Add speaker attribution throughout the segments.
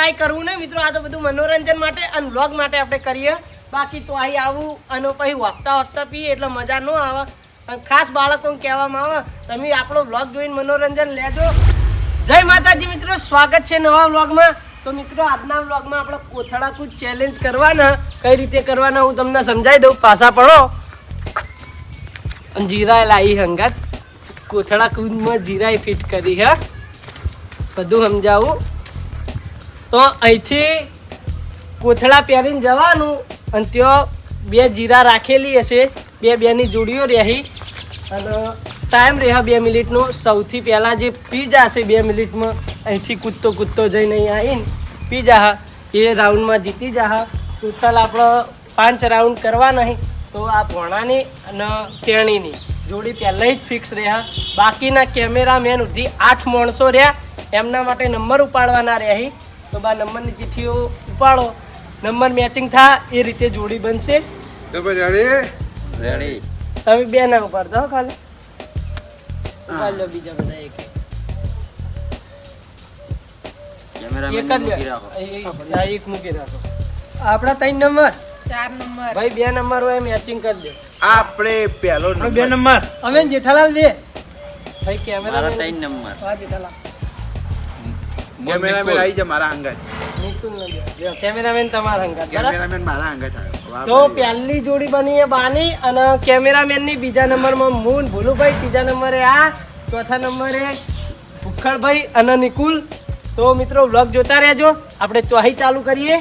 Speaker 1: Try કરવું ને મિત્રો, આ તો બધું મનોરંજન માટે અને વ્લોગ માટે આપણે કરીએ. બાકી તો અહીં આવું અને પછી વાગતા વાગતા પીએ, એટલે મજા ન આવે. અને ખાસ બાળકોને કહેવામાં આવે, તમે આપણો વ્લોગ જોઈને મનોરંજન લેજો. જય માતાજી મિત્રો, સ્વાગત છે નવા વ્લોગમાં તો મિત્રો, આજના વ્લોગમાં આપણે કોથળા કૂદ ચેલેન્જ કરવાના. કઈ રીતે કરવાના હું તમને સમજાવી દઉં. પાછા પડો. અને જીરા લાવી હંગાત. કોથળા કૂદમાં જીરાય ફિટ કરી, હા. બધું સમજાવું. તો અહીંથી કોથળા પહેરીને જવાનું અને ત્યાં બે જીરા રાખેલી હશે. બે બેની જોડીઓ રહી. અને ટાઈમ રહ્યા બે મિનિટનો. સૌથી પહેલાં જે પીઝા હશે બે મિનિટમાં, અહીંથી કૂદતો કૂદતો જઈને અહીં આવીને પી જા એ રાઉન્ડમાં જીતી જા ટોટલ આપણો પાંચ રાઉન્ડ કરવા નહીં. તો આ ભોણાની અને તેણીની જોડી પહેલાં જ ફિક્સ રહ્યા. બાકીના કેમેરામેન સુધી આઠ માણસો રહ્યા. એમના માટે નંબર ઉપાડવાના રહ્યા તો બા નંબરની ચિઠ્ઠીઓ ઉપાડો. નંબર મેચિંગ થા એ રીતે જોડી બનશે. તમે બે ના ઉપાડતા હો ખાલી. ઉપાડ બીજા બધા એક એક.
Speaker 2: મૂકી રાખો.
Speaker 1: આપણા ત્રણ નંબર?
Speaker 3: ચાર નંબર.
Speaker 1: ભાઈ બે નંબર હોય મેચિંગ કરી દે.
Speaker 4: આપણે પહેલો નંબર
Speaker 1: નંબર. અમે જેઠાલાલ બે. ભાઈ કેમેરા
Speaker 2: ત્રણ નંબર.
Speaker 1: હા જેઠાલાલ.
Speaker 4: કેમેરામેન આવી જા મારા અંગત
Speaker 1: કેમેરામેન તમારા હંગાત
Speaker 4: કેમેરામેન મારા અંગત આવ્યો
Speaker 1: તો પહેલી જોડી બની એ બાની અને કેમેરામેનની બીજા નંબરમાં મૂન ભોલુભાઈ ત્રીજા નંબરે આ ચોથા નંબરે ભુખડભાઈ અને નિકુલ તો મિત્રો વ્લોગ જોતા રહેજો. આપણે ચોહી ચાલુ કરીએ.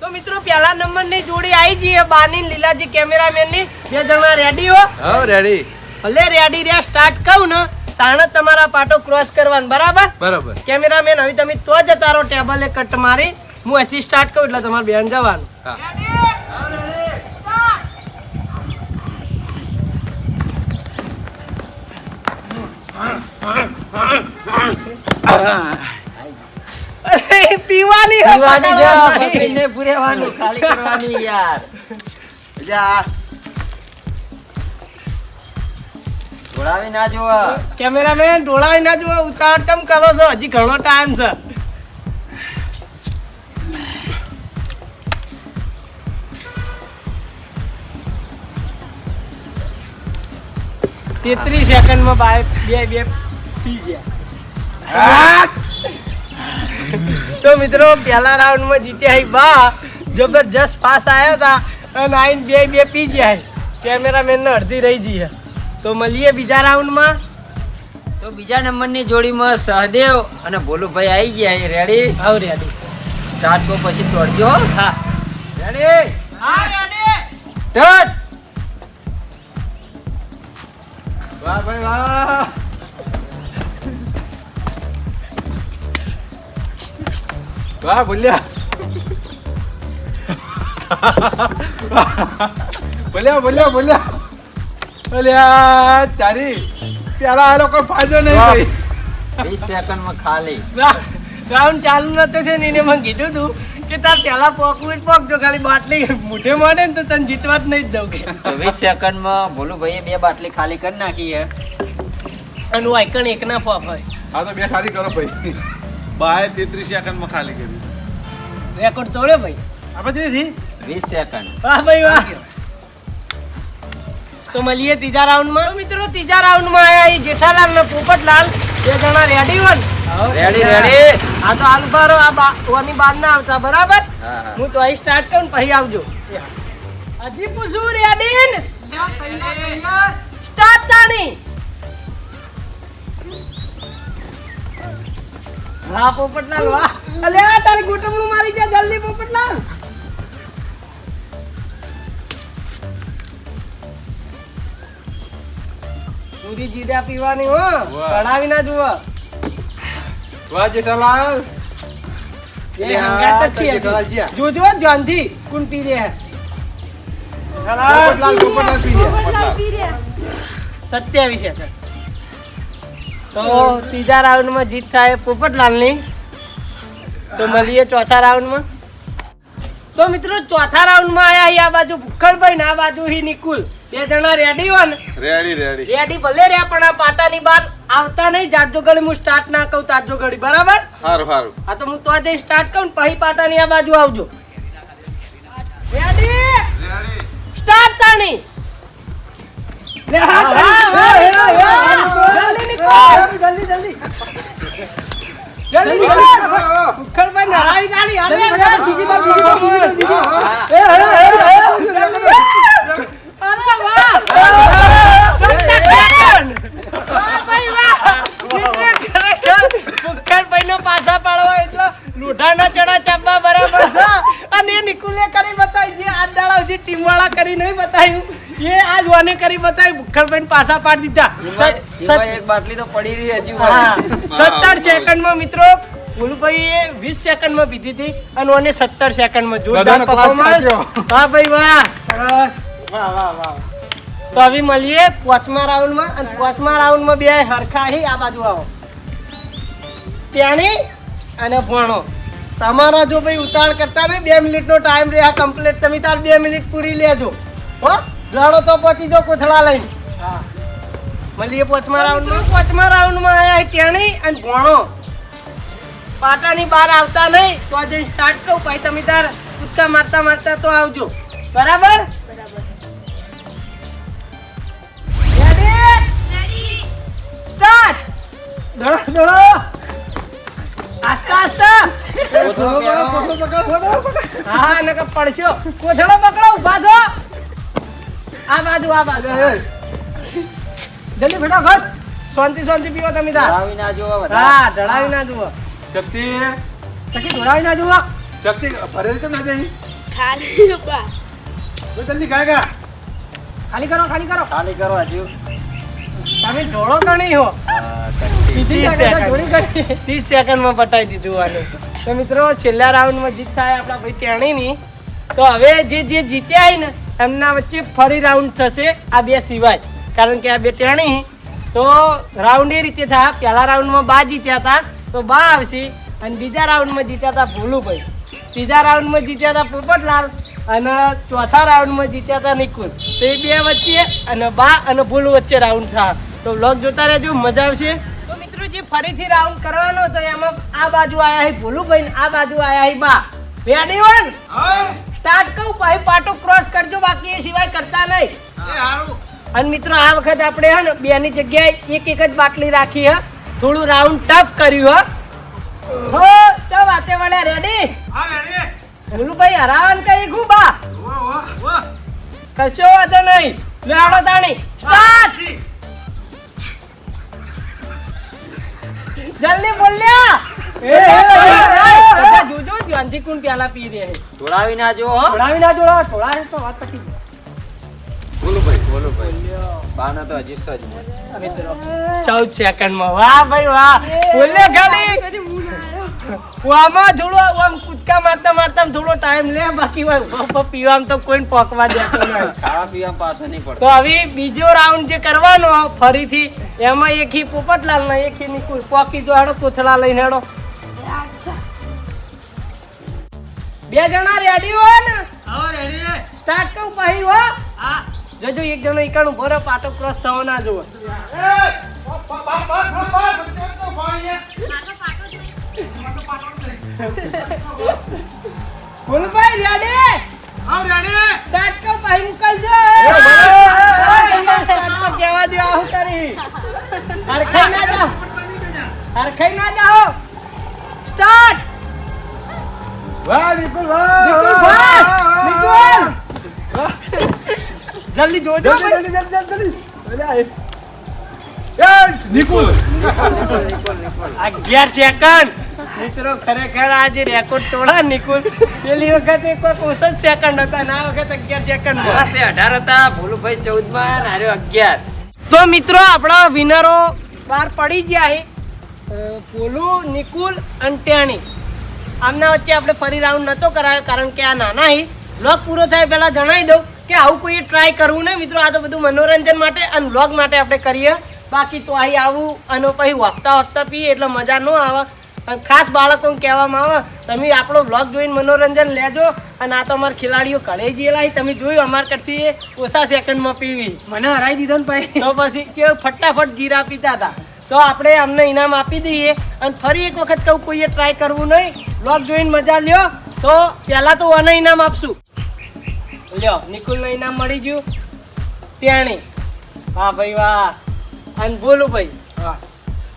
Speaker 1: તો મિત્રો પહેલા નંબરની જોડી આવી જઈએ બાની લીલાજી કેમેરામેનની. બે જણા રેડી હો?
Speaker 4: હા રેડી
Speaker 1: ભલે રેડી રહ્યા સ્ટાર્ટ કહું ને. તાણે તમારા પાટો ક્રોસ કરવાનો બરાબર?
Speaker 4: બરાબર.
Speaker 1: કેમેરામેન હવે તમે તો જ તારો ટેબલે કટ મારી. હું અહીંથી સ્ટાર્ટ કરું એટલે તમારે બેન જવાનું. પીવાની
Speaker 2: પીવાની છે. પૂરેવાનું ખાલી કરવાની યાર.
Speaker 4: જા.
Speaker 2: જોડાવી ના જોવા.
Speaker 1: કેમેરામેન ઢોળાવી ના જોવા. ઉતાવળ કેમ કરો છો? હજી ઘણો ટાઈમ છે. તેત્રીસ સેકન્ડમાં બાય બે બે પી ગયા. તો મિત્રો પહેલા રાઉન્ડમાં જીત્યા હી બા. જબરજસ્ત પાસ આવ્યા હતા. અને આઈને બે બે પી ગયા કેમેરામેનને અડધી રહી જઈએ તો મળીએ બીજા રાઉન્ડમાં.
Speaker 2: તો બીજા નંબરની જોડીમાં સહદેવ અને ભોલુભાઈ આવી ગયા રેડી
Speaker 1: આવ રેડી
Speaker 2: સ્ટાર્ટ કો પછી તોડજો.
Speaker 1: હા.
Speaker 2: રેડી
Speaker 1: હા રેડી
Speaker 2: સ્ટાર્ટ
Speaker 4: વાહ ભાઈ વાહ. વાહ બોલ્યા. બોલ્યા બોલ્યા બોલ્યા. બોલ્યા તારી પેલા આ લોકો ફાયદો નહીં ભાઈ.
Speaker 2: વીસ સેકન્ડમાં ખાલી.
Speaker 1: રાઉન્ડ ચાલુ નતો છે ને એને મને કીધું તું કે તાર પેલા પોકવું જ પોક જો ખાલી બાટલી મોઢે મળે ને તો તને જીતવા જ નહીં જ દઉં કે.
Speaker 2: વીસ સેકન્ડમાં ભોલુભાઈએ બે બાટલી ખાલી કરી નાખી હે
Speaker 1: અને હું આઈકન એકના ફોફ હોય.
Speaker 4: આ તો બે ખાલી કરો ભાઈ. બાય તેત્રીસ સેકન્ડમાં ખાલી કરી
Speaker 1: રેકોર્ડ તોડ્યો ભાઈ.
Speaker 4: આપણે જોઈ
Speaker 2: વીસ સેકન્ડ.
Speaker 1: વાહ ભાઈ વાહ. તો મળીએ ત્રીજા રાઉન્ડમાં. મિત્રો ત્રીજા રાઉન્ડમાં આયા અહીં જેઠાલાલ ને પોપટલાલ. બે જણા રેડી હોય
Speaker 2: રેડી રેડી
Speaker 1: હા. તો હાલ બારો આ ઓની બાર ના આવતા બરાબર?
Speaker 2: હા
Speaker 1: તો અહીં સ્ટાર્ટ કરું પછી આવજો. હજી પૂછું રેડી ને? સ્ટાર્ટ તાણી. હા પોપટલાલ વાહ. અલે તારી ગુટમણું મારી જા જલ્દી પોપટલાલ. પૂરી જીરા પીવાની હો. કઢાવી ના જુઓ.
Speaker 4: વાહ જેઠાલાલ.
Speaker 1: એ હંગાત જ છે. જોજો ધ્યાનથી. કોણ પી રહ્યા
Speaker 4: પોપટલાલ પોપટલાલ. પી ગયા
Speaker 1: સત્યાવીસ સેકન્ડ તો ત્રીજા રાઉન્ડમાં જીત થાય પોપટલાલની. તો મળીએ ચોથા રાઉન્ડમાં. તો મિત્રો ચોથા રાઉન્ડમાં આયા આ બાજુ ભુખડભાઈ ને આ બાજુ હી નિકુલ. બે જણા રેડી હો ને?
Speaker 4: રેડી રેડી
Speaker 1: રેડી ભલે રે પણ આ પાટાની બહાર આવતા નહીં. જાજો ગળી હું સ્ટાર્ટ ના કહું તાજો ગળી બરાબર?
Speaker 4: સારું સારું
Speaker 1: આ તો હું તો આજે સ્ટાર્ટ કહું ને પછી પાટાની આ બાજુ આવજો. રેડી સ્ટાર્ટ તાણી. જલ્દી જલ્દી. જલ્દી. જલ્દી કરી નહીં બતાવ્યું એ આ જોવાને કરી બતાવ્યું ભુખરભાઈ પાછા પાડી દીધા.
Speaker 2: એમાં- એક બાટલી તો પડી રહી હજી
Speaker 1: સત્તર સેકન્ડમાં મિત્રો ગુલુભાઈએ વીસ સેકન્ડમાં પીધી હતી અને ઓને સત્તર સેકન્ડમાં જોરદાર
Speaker 4: દાદાનો ક્લાસ
Speaker 1: performance.
Speaker 4: કાઢ્યો.
Speaker 1: વાહ ભાઈ વાહ. વાહ વાહ વાહ. તો હવે મળીએ પાંચમા રાઉન્ડમાં અને પાંચમા રાઉન્ડમાં બે હરખા હી આ બાજુ આવો. ત્યાંની અને ભણો. તમારા જો ભાઈ ઉતાળ કરતા ને બે મિનિટનો ટાઈમ રહે આ કમ્પ્લીટ તમે તાર બે મિનિટ પૂરી લેજો. હો? લડો તો પહોંચી જાઓ કોથળા લઈને. મળીએ પાંચમા રાઉન્ડમાં. પાંચમા રાઉન્ડમાં આયા ત્યાંની અને ભણો. પાટાની બહાર આવતા નહીં તો આજે સ્ટાર્ટ કહું પછી તમે તાર કૂદકા મારતા મારતા તો આવજો. બરાબર? બરાબર સ્ટાર્ટ દડો, દડો. આસ્તે, આસ્તે.
Speaker 2: કોથળો પહેરો.
Speaker 1: હા, નકર પડશો. કોથળો પકડો, ઊભા થો. આ બાજુ, આ બાજુ. જલ્દી ફટાફટ. શાંતિ શાંતિ પીવો તમે તાર.
Speaker 2: ધરાવી ના જોવો બધા.
Speaker 1: હા ઢળાવી ના જુઓ
Speaker 4: શક્તિ
Speaker 1: શક્તિ ઢળાવી ના જુઓ
Speaker 4: શક્તિ ભરેલી તો ના જઈ
Speaker 3: ખાલી બા
Speaker 4: જલ્દી કા
Speaker 1: ખાલી કરો ખાલી કરો
Speaker 2: ખાલી કરો હજુ
Speaker 1: તમે ઢોળો તો નહીં હો. ત્રીસ સેકન્ડ. ત્રીસ સેકન્ડમાં પટાઈ દીધું આને. તો મિત્રો છેલ્લા રાઉન્ડમાં જીત થાય આપણા ભાઈ ટેણીની. તો હવે જે જે જીત્યા હોય ને એમના વચ્ચે ફરી રાઉન્ડ થશે આ બે સિવાય. કારણ કે આ બે ટેણી. તો રાઉન્ડ એ રીતે થાય પહેલા રાઉન્ડમાં બા જીત્યા હતા. તો બા આવશે. અને બીજા રાઉન્ડમાં જીત્યા હતા ભોલુભાઈ. ત્રીજા રાઉન્ડમાં જીત્યા હતા પોપટલાલ. અને ચોથા રાઉન્ડમાં જીત્યા હતા નિકુલ. તો એ બે વચ્ચે અને બા અને ભૂલ વચ્ચે રાઉન્ડ થયા તો બ્લોગ જોતા રહેજો. મજા આવશે. જે ફરીથી રાઉન્ડ કરવાનો તો એમાં આ બાજુ આયા હી ભોલુભાઈ ભાઈ આ બાજુ આયા હી બા. રેડી વન સ્ટાર્ટ કહું ભાઈ પાટો ક્રોસ કરજો બાકી એ સિવાય કરતા નહીં. અને મિત્રો આ વખત આપણે હે ને બે ની જગ્યાએ એક એક જ બાટલી રાખી હે. થોડું રાઉન્ડ ટફ કર્યું હે. હો તો વાતે વળ્યા રેડી ભોલુભાઈ હરાવન કઈ ગુબા કશો વાંધો નહીં. લેવડો તાણી. સ્ટાર્ટ જલ્દી બધા જોજો ધ્યાનથી કોણ પ્યાલા પી રહે છે.
Speaker 2: ધોળાવી ના જોવો હો. બોલો ભાઈ બોલો ભાઈ. બાના તો હજી સજ
Speaker 1: મિત્રો ચૌદ સેકન્ડમાં. વાહ ભાઈ વાહ. બોલ્યો ખાલી. આમાં થોડો આમ કૂદકા મારતા મારતા થોડો ટાઈમ લે બાકી પીવામાં તો કોઈને પોકવા દેતો નહીં
Speaker 2: ખાવા પીવા પાછો નહીં પડતો
Speaker 1: તો હવે બીજો રાઉન્ડ જે કરવાનો ફરીથી એમાં એક હી પોપટલાલ ને એક હી નિકુલ પોકી જો હેડો કોથળા લઈને હેડો બે જણા રેડી હો ને સ્ટાર્ટ કઉ પછી હો જજો એક જણો એકાણું ભરો પાટો ક્રોસ થવો ના જુઓ ફૂલભાઈ રેડી સ્ટાર્ટ કહું પછી મોકલજો સ્ટાર્ટ તો કહેવા દો આવું કરી હરખાઈ ના જાઓ હરખાઈ ના જાઓ સ્ટાર્ટ
Speaker 4: વાહ નિકુલ વાહ
Speaker 1: ભાઈ જલ્દી જોજો
Speaker 4: જલ્દી જલ્દી જલ્દી જલ્દી નિકુલ
Speaker 1: અગિયાર સેકન્ડ મિત્રો ખરેખર આજે રેકોર્ડ તોડા નિકુલ. પેલી વખતે ઓછા જ સેકન્ડ હતા ના વખત અગિયાર સેકન્ડ
Speaker 2: અઢાર હતા ભોલુભાઈ ચૌદમાં હાર્યો અગિયાર.
Speaker 1: તો મિત્રો આપણા વિનરો બહાર પડી ગયા છે. પોલુ નિકુલ અને ટેણી. આમના વચ્ચે આપણે ફરી રાઉન્ડ નતો કરાયો કારણ કે આ નાના હિ બ્લોગ પૂરો થાય પહેલાં જણાવી દઉં કે આવું કોઈ ટ્રાય કરવું નહીં. મિત્રો આ તો બધું મનોરંજન માટે અને બ્લોગ માટે આપણે કરીએ. બાકી તો અહીં આવું અને પછી વાગતા વાગતા પીએ એટલે મજા ન આવે. અને ખાસ બાળકોને કહેવામાં આવે તમે આપણો વ્લોગ જોઈને મનોરંજન લેજો અને આ તો અમારા ખેલાડીઓ ઘરે ગયેલા તમે જોયું અમારા કરતી એ ઓછા સેકન્ડમાં પીવી.
Speaker 3: મને હરાઈ દીધો ને ભાઈ.
Speaker 1: તો પછી કેવું ફટાફટ જીરા પીતા હતા. તો આપણે અમને ઇનામ આપી દઈએ અને ફરી એક વખત કહું કોઈએ ટ્રાય કરવું નહીં. વ્લોગ જોઈને મજા લ્યો. તો પહેલાં તો આને ઇનામ આપશું. લ્યો નિકુલને ઇનામ મળી ગયું. ત્યાંની વાહ ભાઈ વાહ. અને બોલું ભાઈ.
Speaker 3: હા.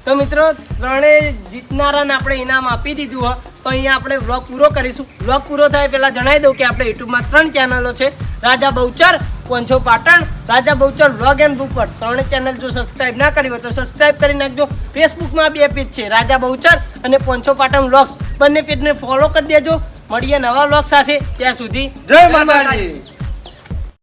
Speaker 1: તો મિત્રો ત્રણેય જીતનારાને આપણે ઇનામ આપી દીધું હોય તો અહીંયા આપણે વ્લોગ પૂરો કરીશું. વ્લોગ પૂરો થાય પહેલાં જણાવી દઉં કે આપણે યુટ્યુબમાં ત્રણ ચેનલો છે. Raja Bahuchar પોંછો Patan Raja Bahuchar vlog and book પર. ત્રણેય ચેનલ જો સબસ્ક્રાઇબ ના કરી હોય તો સબસ્ક્રાઇબ કરી નાખજો. ફેસબુકમાં બે પેજ છે રાજા બહુચર અને પોંછો પાટણ વ્લોગ્સ બંને પેજને ફોલો કરી દેજો. મળીએ નવા વ્લોગ સાથે. ત્યાં સુધી
Speaker 4: જય માતાજી.